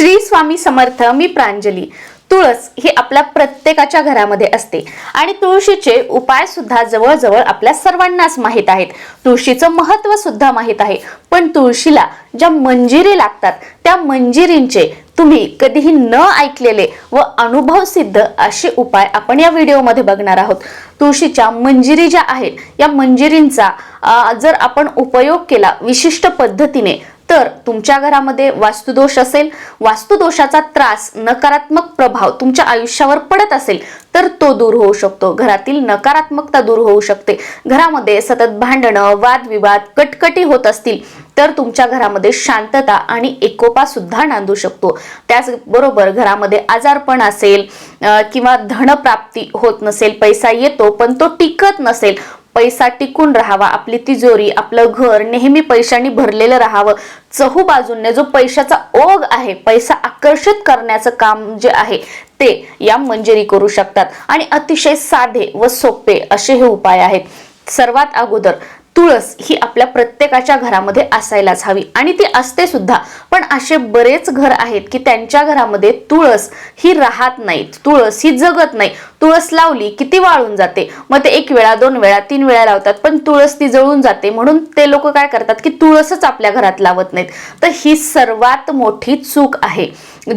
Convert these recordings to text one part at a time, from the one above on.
श्री स्वामी समर्थ मी प्रांजली. तुळस ही आपल्या प्रत्येकाच्या घरामध्ये असते. आणि तुळशीचे उपाय सुद्धा जवळजवळ आपल्या सर्वांनाच माहीत आहेत. तुळशीचं महत्त्व सुद्धा माहीत आहे. पण तुळशीला ज्या मंजिरी लागतात त्या मंजिरींचे तुम्ही कधीही न ऐकलेले व अनुभव सिद्ध असे उपाय आपण या व्हिडिओमध्ये बघणार आहोत. तुळशीच्या मंजिरी ज्या आहेत या मंजिरींचा जर आपण उपयोग केला विशिष्ट पद्धतीने तर तुमच्या घरामध्ये वास्तुदोष असेल वास्तुदोषाचा त्रास नकारात्मक प्रभाव तुमच्या आयुष्यावर पडत असेल तर तो दूर होऊ शकतो. घरातील नकारात्मकता दूर होऊ शकते. घरामध्ये सतत भांडणं वादविवाद कटकटी होत असतील तर तुमच्या घरामध्ये शांतता आणि एकोपा सुद्धा नांदू शकतो. त्याचबरोबर घरामध्ये आजारपण असेल किंवा धनप्राप्ती होत नसेल पैसा येतो पण तो टिकत नसेल पैसा टिकून राहावा आपली तिजोरी आपलं घर नेहमी पैशांनी भरलेलं राहावं. चहू जो पैशाचा ओघ आहे पैसा आकर्षित करण्याचं काम जे आहे ते या मंजरी करू शकतात. आणि अतिशय साधे व सोपे असे हे उपाय आहेत. सर्वात अगोदर तुळस ही आपल्या प्रत्येकाच्या घरामध्ये असायलाच हवी. आणि ती असते सुद्धा. पण असे बरेच घर आहेत की त्यांच्या घरामध्ये तुळस ही राहत नाही तुळस ही जगत नाही. तुळस लावली की ती वाळून जाते. मग ते एक वेळा दोन वेळा तीन वेळा लावतात पण तुळस ती जळून जाते. म्हणून ते लोक काय करतात की तुळसच आपल्या घरात लावत नाहीत. तर ही सर्वात मोठी चूक आहे.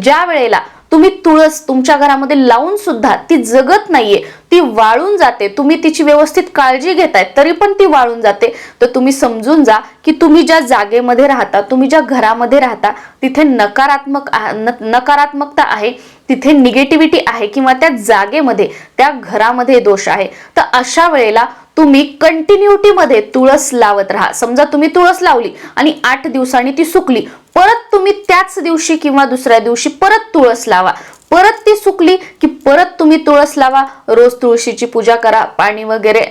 ज्या वेळेला तुम्ही तुळस तुमच्या घरामध्ये लावून सुद्धा ती जगत नाहीये. ती वाळून जाते. तुम्ही तिची व्यवस्थित काळजी घेताय तरी पण ती वाळून जाते. तर तुम्ही समजून जा की तुम्ही ज्या जागेमध्ये राहता तुम्ही ज्या घरामध्ये राहता तिथे नकारात्मक नकारात्मकता आहे तिथे निगेटिव्हिटी आहे किंवा त्या जागेमध्ये त्या घरामध्ये दोष आहे. तर अशा वेळेला तुम्ही कंटिन्युटी मध्ये तुळस लावत राहा. समजा तुम्ही तुळस लावली आणि आठ दिवसांनी ती सुकली परत तुम्ही त्याच दिवशी किंवा दुसऱ्या दिवशी परत तुळस लावा. परत ती सुकली की परत तुम्ही तुळस लावा. रोज तुळशीची पूजा करा पाणी वगैरे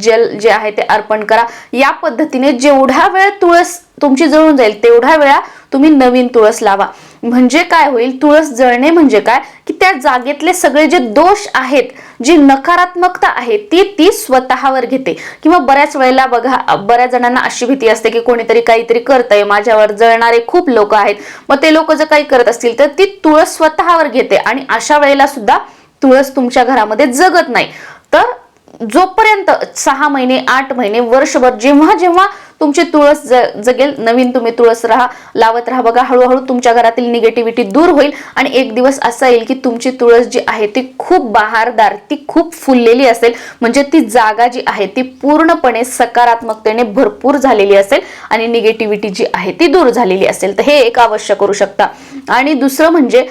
जल जे आहे ते अर्पण करा. या पद्धतीने जेवढा वेळ तुळस तुमची जळून जाईल तेवढ्या वेळा तुम्ही नवीन तुळस लावा. म्हणजे काय होईल? तुळस जळणे म्हणजे काय? की त्या जागेतले सगळे जे दोष आहेत जी नकारात्मकता आहे ती ती स्वतःवर घेते. किंवा बऱ्याच वेळेला बघा बऱ्याच जणांना अशी भीती असते की कोणीतरी काहीतरी करतंय माझ्यावर जळणारे खूप लोक आहेत. मग ते लोक जर काही करत असतील तर ती तुळस स्वतःवर घेते आणि अशा वेळेला सुद्धा तुळस तुमच्या घरामध्ये जगत नाही. तर जोपर्यंत सहा महिने आठ महिने वर्षभर जेव्हा जेव्हा तुमची तुळस जगेल नवीन तुम्ही तुळस राहा लावत राहा. बघा हळूहळू तुमच्या घरातील निगेटिव्हिटी दूर होईल आणि एक दिवस असा येईल की तुमची तुळस जी आहे ती खूप बहारदार ती खूप फुललेली असेल. म्हणजे ती जागा जी आहे ती पूर्णपणे सकारात्मकतेने भरपूर झालेली असेल आणि निगेटिव्हिटी जी आहे ती दूर झालेली असेल. तर हे एक अवश्य करू शकता. आणि दुसरं म्हणजे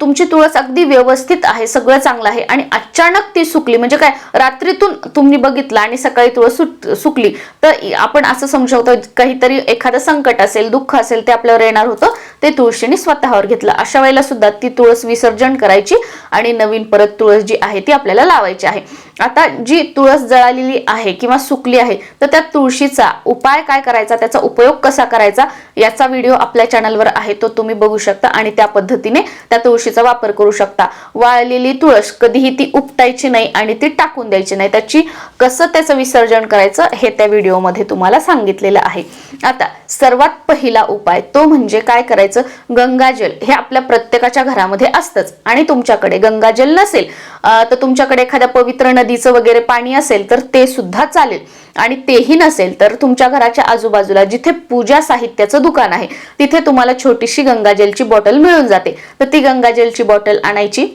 तुमची तुळस अगदी व्यवस्थित आहे सगळं चांगलं आहे आणि अचानक ती सुकली. म्हणजे काय? रात्रीतून तुम्ही बघितलं आणि सकाळी तुळस सुट- सुकली. तर आपण असं समजू काहीतरी एखादं संकट असेल दुःख असेल ते आपल्यावर येणार होतं ते तुळशीने स्वतःवर घेतलं. अशा वेळेला सुद्धा ती तुळस विसर्जन करायची आणि नवीन परत तुळस जी आहे ती आपल्याला लावायची आहे. आता जी तुळस जळालेली आहे किंवा सुकली आहे तर त्या तुळशीचा उपाय काय करायचा? त्याचा उपयोग कसा करायचा? याचा व्हिडिओ आपल्या चॅनलवर आहे तो तुम्ही बघू शकता आणि त्या पद्धतीने त्या तुळशीचा वापर करू शकता. वाळलेली तुळस कधीही ती उपटायची नाही आणि ती टाकून द्यायची नाही. त्याची कसं त्याचं विसर्जन करायचं हे त्या व्हिडिओमध्ये तुम्हाला सांगितलेलं आहे. आता सर्वात पहिला उपाय तो म्हणजे काय करायचं? गंगाजल हे आपल्या प्रत्येकाच्या घरामध्ये असतंच आणि तुमच्याकडे गंगाजल नसेल तर तुमच्याकडे एखाद्या पवित्र नदीचं वगैरे पाणी असेल तर ते सुद्धा चालेल. आणि तेही नसेल तर तुमच्या घराच्या आजूबाजूला जिथे पूजा साहित्याचं दुकान आहे तिथे तुम्हाला छोटीशी गंगाजलची बॉटल मिळून जाते. तर ती गंगाजलची बॉटल आणायची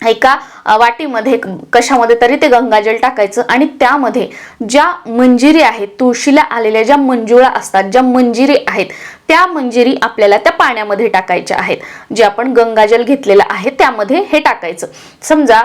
एका वाटीमध्ये कशामध्ये तरी ते गंगाजल टाकायचं आणि त्यामध्ये ज्या मंजिरी आहेत तुळशीला आलेल्या ज्या मंजुळा असतात ज्या मंजिरी आहेत त्या मंजिरी आपल्याला त्या पाण्यामध्ये टाकायच्या आहेत. जे आपण गंगाजल घेतलेलं आहे त्यामध्ये हे टाकायचं. समजा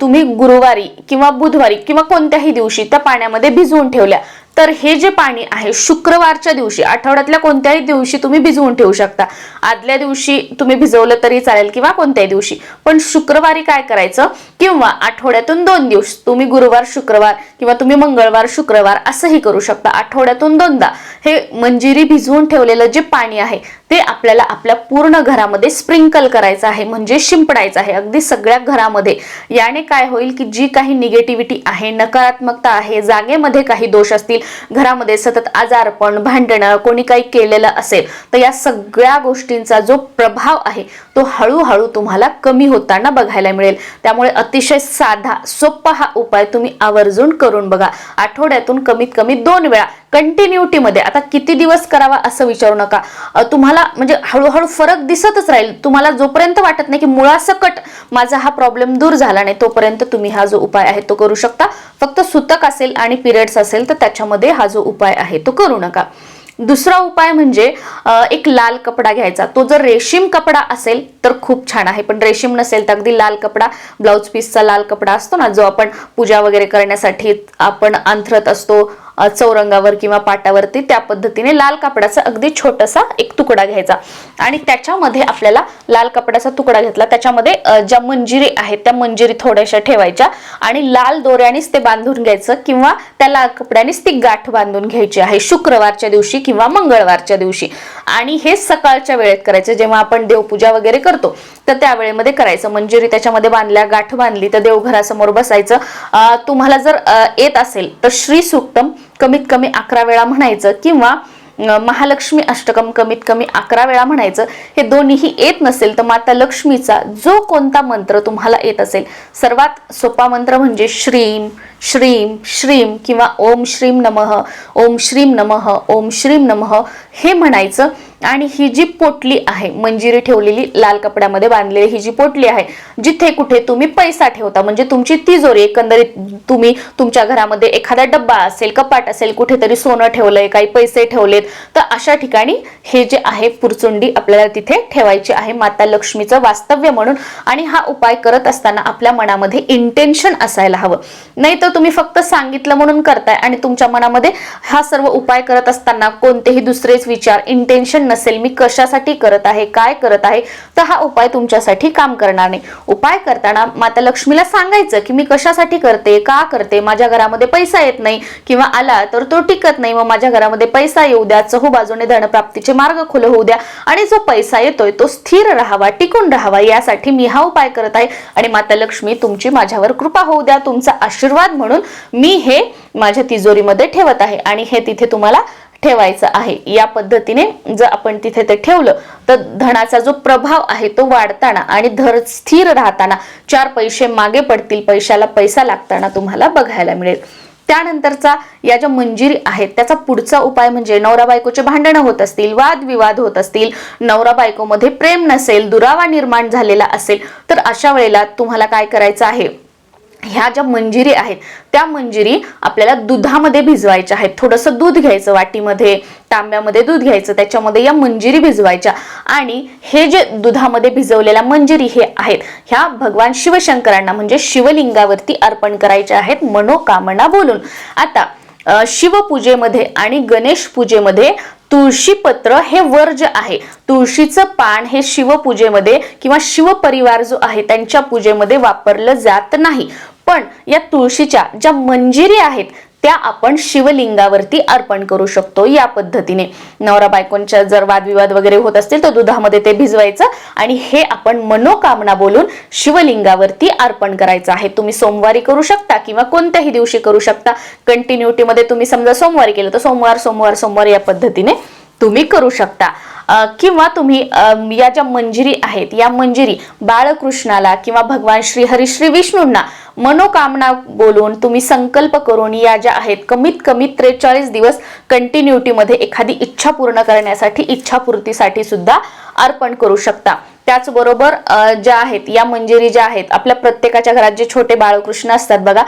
तुम्ही गुरुवारी किंवा बुधवारी किंवा कोणत्याही दिवशी त्या पाण्यामध्ये भिजवून ठेवल्या तर हे जे पाणी आहे शुक्रवारच्या दिवशी आठवड्यातल्या कोणत्याही दिवशी तुम्ही भिजवून ठेवू शकता. आदल्या दिवशी तुम्ही भिजवलं तरी चालेल किंवा कोणत्याही दिवशी. पण शुक्रवारी काय करायचं? किंवा आठवड्यातून दोन दिवस तुम्ही गुरुवार शुक्रवार किंवा तुम्ही मंगळवार शुक्रवार असंही करू शकता. आठवड्यातून दोनदा. हे मंजिरी भिजवून ठेवलेलं जे पाणी आहे ते आपल्याला आपल्या पूर्ण घरामध्ये स्प्रिंकल करायचं आहे म्हणजे शिंपडायचं आहे. अगदी सगळ्या घरामध्ये. याने काय होईल की जी काही निगेटिव्हिटी आहे नकारात्मकता आहे जागेमध्ये काही दोष असतील घरामध्ये सतत आजारपण भांडणं कोणी काही केलेलं असेल तर या सगळ्या गोष्टींचा जो प्रभाव आहे तो हळूहळू तुम्हाला कमी होताना बघायला मिळेल. त्यामुळे अतिशय साधा सोपा हा उपाय तुम्ही आवर्जून करून बघा. आठवड्यातून कमीत कमी दोन वेळा कंटिन्युटीमध्ये आता किती दिवस करावा असं विचारू नका. तुम्हाला म्हणजे हळूहळू फरक दिसतच राहील. तुम्हाला जोपर्यंत वाटत नाही की मुळासकट माझा हा प्रॉब्लेम दूर झाला नाही तोपर्यंत तुम्ही हा जो उपाय आहे तो करू शकता. फक्त सुतक असेल आणि पिरियड्स असेल तर त्याच्यामध्ये हा जो उपाय आहे तो करू नका. दुसरा उपाय म्हणजे एक लाल कपडा घ्यायचा. तो जर रेशीम कपडा असेल तर खूप छान आहे. पण रेशीम नसेल तर अगदी लाल कपडा ब्लाउज पीसचा लाल कपडा असतो ना जो आपण पूजा वगैरे करण्यासाठी आपण अंथरत असतो चौरंगावर किंवा पाटावरती त्या पद्धतीने लाल कापडाचा अगदी छोटासा एक तुकडा घ्यायचा. आणि त्याच्यामध्ये आपल्याला लाल कपड्याचा तुकडा घेतला. त्याच्यामध्ये ज्या मंजिरी आहेत त्या मंजिरी थोड्याशा ठेवायच्या आणि लाल दोऱ्यानेच ते बांधून घ्यायचं किंवा त्या लाल कपड्यानेच ती गाठ बांधून घ्यायची आहे शुक्रवारच्या दिवशी किंवा मंगळवारच्या दिवशी. आणि हे सकाळच्या वेळेत करायचं. जेव्हा आपण देवपूजा वगैरे करतो तर त्या वेळेमध्ये करायचं. मंजिरी त्याच्यामध्ये बांधल्या गाठ बांधली तर देवघरासमोर बसायचं. तुम्हाला जर येत असेल तर श्री सुक्तम कमीत कमी अकरा वेळा म्हणायचं किंवा महालक्ष्मी अष्टकम कमीत कमी अकरा वेळा म्हणायचं हे दोन्हीही येत नसेल तर माता लक्ष्मीचा जो कोणता मंत्र तुम्हाला येत असेल सर्वात सोपा मंत्र म्हणजे श्रीम श्रीम श्रीम किंवा ओम श्रीम नमः ओम श्रीम नमः ओम श्रीम नमः हे म्हणायचं. आणि ही जी पोटली आहे मंजिरी ठेवलेली लाल कपड्यामध्ये बांधलेली ही जी पोटली आहे जिथे कुठे तुम्ही पैसा ठेवता म्हणजे तुमची तिजोरी एकंदरीत तुम्ही तुमच्या घरामध्ये एखादा डब्बा असेल कपाट असेल कुठेतरी सोनं ठेवलंय काही पैसे ठेवलेत तर अशा ठिकाणी हे जे आहे पुरचुंडी आपल्याला तिथे ठेवायची आहे माता लक्ष्मीचं वास्तव्य म्हणून. आणि हा उपाय करत असताना आपल्या मनामध्ये इंटेन्शन असायला हवं. नाही तर तुम्ही फक्त सांगितलं म्हणून करताय आणि तुमच्या मनामध्ये हा सर्व उपाय करत असताना कोणतेही दुसरेच विचार इंटेन्शन नसेल मी कशासाठी करत आहे काय करत आहे तर हा उपाय तुमच्यासाठी काम करणार नाही. उपाय करताना माता लक्ष्मीला सांगायचं की मी कशासाठी करते का करते माझ्या घरामध्ये पैसा येत नाही किंवा आला तर तो टिकत नाही मग माझ्या घरामध्ये पैसा येऊ द्या चहू बाजूने धनप्राप्तीचे मार्ग खुले होऊ द्या आणि जो पैसा येतोय तो स्थिर राहावा टिकून राहावा यासाठी मी हा उपाय करत आहे आणि माता लक्ष्मी तुमची माझ्यावर कृपा होऊ द्या तुमचा आशीर्वाद म्हणून मी हे माझ्या तिजोरीमध्ये ठेवत आहे आणि हे तिथे तुम्हाला ठेवायचं आहे. या पद्धतीने जर आपण तिथे ते ठेवलं तर धनाचा जो प्रभाव आहे तो वाढताना आणि धर स्थिर राहताना चार पैसे मागे पडतील पैशाला पैसा लागताना तुम्हाला बघायला मिळेल. त्यानंतरचा या ज्या मंजिरी आहेत त्याचा पुढचा उपाय म्हणजे नवरा बायकोचे भांडणं होत असतील वादविवाद होत असतील नवरा बायकोमध्ये प्रेम नसेल दुरावा निर्माण झालेला असेल तर अशा वेळेला तुम्हाला काय करायचं आहे? ह्या ज्या मंजिरी आहेत त्या मंजिरी आपल्याला दुधामध्ये भिजवायच्या आहेत. थोडंसं दूध घ्यायचं वाटीमध्ये तांब्यामध्ये दूध घ्यायचं त्याच्यामध्ये या मंजिरी भिजवायच्या. आणि हे जे दुधामध्ये भिजवलेल्या मंजिरी हे आहेत ह्या भगवान शिवशंकरांना म्हणजे शिवलिंगावरती अर्पण करायच्या आहेत मनोकामना बोलून. आता शिवपूजेमध्ये आणि गणेश पूजेमध्ये तुळशीपत्र हे वर्ज आहे तुळशीचं पान हे शिवपूजेमध्ये किंवा शिवपरिवार जो आहे त्यांच्या पूजेमध्ये वापरलं जात नाही. पण या तुळशीच्या ज्या मंजिरी आहेत त्या आपण शिवलिंगावरती अर्पण करू शकतो या पद्धतीने. नवरा बायकोंच्या जर वादविवाद वगैरे होत असतील तर दुधामध्ये ते भिजवायचं आणि हे आपण मनोकामना बोलून शिवलिंगावरती अर्पण करायचं आहे. तुम्ही सोमवारी करू शकता किंवा कोणत्याही दिवशी करू शकता. कंटिन्युटीमध्ये तुम्ही समजा सोमवारी केलं तर सोमवार सोमवार सोमवार या पद्धतीने तुम्ही करू शकता. किंवा तुम्ही या ज्या मंजिरी आहेत या मंजिरी बाळकृष्णाला किंवा भगवान श्री हरी श्री विष्णूंना मनोकामना बोलून तुम्ही संकल्प करून या ज्या आहेत कमीत कमी त्रेचाळीस दिवस कंटिन्युटीमध्ये एखादी इच्छा पूर्ण करण्यासाठी इच्छापूर्तीसाठी सुद्धा अर्पण करू शकता. त्याचबरोबर ज्या आहेत या मंजिरी ज्या आहेत आपल्या प्रत्येकाच्या घरात जे छोटे बाळकृष्ण असतात बघा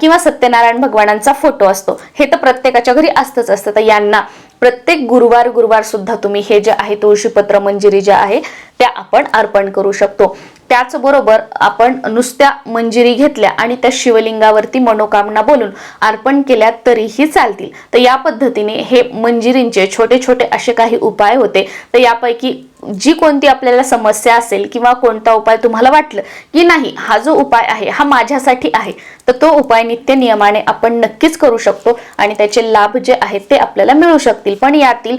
किंवा सत्यनारायण भगवानांचा फोटो असतो. हे तर प्रत्येकाच्या घरी असतंच असतं तर यांना प्रत्येक गुरुवार गुरुवार सुद्धा तुम्ही हे जे आहे तुळशीपत्र मंजिरी जे आहे त्या आपण अर्पण करू शकतो. त्याचबरोबर आपण नुसत्या मंजिरी घेतल्या आणि त्या शिवलिंगावरती मनोकामना बोलून अर्पण केल्या तरीही चालतील. तर या पद्धतीने हे मंजिरींचे छोटे छोटे असे काही उपाय होते. तर यापैकी जी कोणती आपल्याला समस्या असेल किंवा कोणता उपाय तुम्हाला वाटलं की नाही हा जो उपाय आहे हा माझ्यासाठी आहे तर तो उपाय नित्य नियमाने आपण नक्कीच करू शकतो आणि त्याचे लाभ जे आहेत ते आपल्याला मिळू शकतील. पण यातील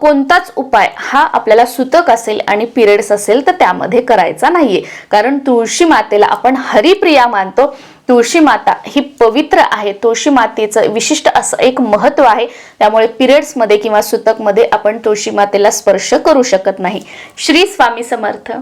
कोणताच उपाय हा आपल्याला सुतक असेल आणि पिरियड्स असेल तर त्यामध्ये करायचा नाहीये. कारण तुळशी मातेला आपण हरिप्रिया मानतो. तुळशी माता ही पवित्र आहे. तुळशी मातेचं विशिष्ट असं एक महत्त्व आहे. त्यामुळे पिरियड्समध्ये किंवा सुतकमध्ये आपण तुळशी मातेला स्पर्श करू शकत नाही. श्री स्वामी समर्थ.